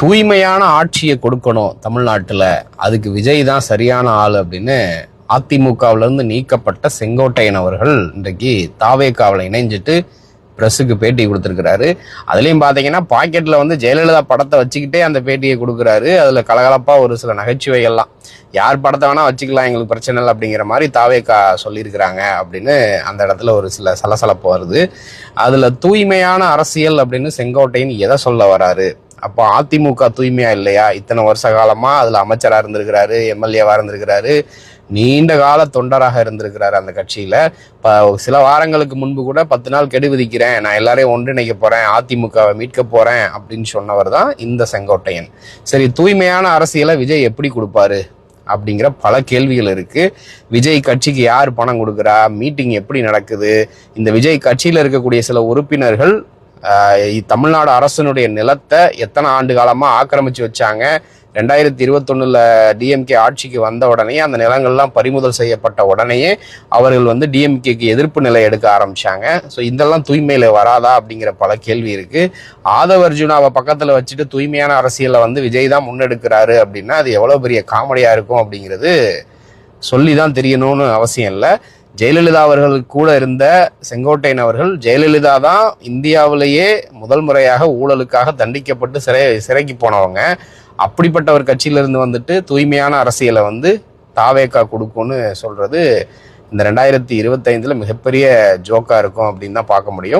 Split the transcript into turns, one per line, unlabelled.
தூய்மையான ஆட்சியை கொடுக்கணும் தமிழ்நாட்டில். அதுக்கு விஜய் தான் சரியான ஆள் அப்படின்னு அதிமுகவிலேருந்து நீக்கப்பட்ட செங்கோட்டையன் அவர்கள் இன்றைக்கு தாவேக்காவில் இணைஞ்சிட்டு ப்ரெஸ்ஸுக்கு பேட்டி கொடுத்துருக்கிறாரு. அதுலேயும் பார்த்தீங்கன்னா பாக்கெட்டில் வந்து ஜெயலலிதா படத்தை வச்சுக்கிட்டே அந்த பேட்டியை கொடுக்குறாரு. அதில் கலகலப்பாக ஒரு சில நகைச்சுவைகள்லாம். யார் படத்தை வேணால் வச்சுக்கலாம் எங்களுக்கு பிரச்சனை இல்லை அப்படிங்கிற மாதிரி தாவேக்கா சொல்லியிருக்கிறாங்க அப்படின்னு அந்த இடத்துல ஒரு சில சலசலப்பு வருது. அதில் தூய்மையான அரசியல் அப்படின்னு செங்கோட்டையின் எதை சொல்ல வராரு? அப்போ அதிமுக தூய்மையா இல்லையா? இத்தனை வருஷ காலமா அதுல அமைச்சரா இருந்திருக்கிறாரு எம்எல்ஏவா இருந்திருக்கிறாரு. நீண்ட கால தொண்டராக இருந்திருக்கிறாரு அந்த கட்சியில. இப்போ சில வாரங்களுக்கு முன்பு கூட பத்து நாள் கெடு விதிக்கிறேன் நான் எல்லாரையும் ஒன்றிணைக்க போறேன் அதிமுகவை மீட்க போறேன் அப்படின்னு சொன்னவர் தான் இந்த செங்கோட்டையன். சரி தூய்மையான அரசியலை விஜய் எப்படி கொடுப்பாரு? அப்படிங்கிற பல கேள்விகள் இருக்கு. விஜய் கட்சிக்கு யார் பணம் கொடுக்குறா? மீட்டிங் எப்படி நடக்குது? இந்த விஜய் கட்சியில் இருக்கக்கூடிய சில உறுப்பினர்கள் தமிழ்நாடு அரசனுடைய நிலத்தை எத்தனை ஆண்டு காலமாக ஆக்கிரமிச்சு வச்சாங்க? ரெண்டாயிரத்தி இருபத்தொன்னுல டிஎம்கே ஆட்சிக்கு வந்த உடனே அந்த நிலங்கள்லாம் பறிமுதல் செய்யப்பட்ட உடனேயே அவர்கள் வந்து டிஎம்கேக்கு எதிர்ப்பு நிலை எடுக்க ஆரம்பிச்சாங்க. ஸோ இதெல்லாம் தூய்மையில் வராதா அப்படிங்கிற பல கேள்வி இருக்கு. ஆதவ அர்ஜுனாவை பக்கத்தில் வச்சுட்டு தூய்மையான அரசியலை வந்து விஜய் தான் முன்னெடுக்கிறாரு அப்படின்னா அது எவ்வளோ பெரிய காமெடியாக இருக்கும் அப்படிங்கிறது சொல்லி தான் தெரியணும்னு அவசியம் இல்லை. ஜெயலலிதா அவர்கள் கூட இருந்த செங்கோட்டையன் அவர்கள் ஜெயலலிதா தான் இந்தியாவிலேயே முதல் முறையாக ஊழலுக்காக தண்டிக்கப்பட்டு சிறை சிறைக்கு போனவங்க. அப்படிப்பட்ட ஒரு கட்சியிலிருந்து வந்துட்டு தூய்மையான அரசியலை வந்து தாவேக்கா கொடுக்கும்னு சொல்கிறது இந்த ரெண்டாயிரத்தி இருபத்தைந்தில் மிகப்பெரிய ஜோக்காக இருக்கும் அப்படின்னு தான் பார்க்க முடியும்.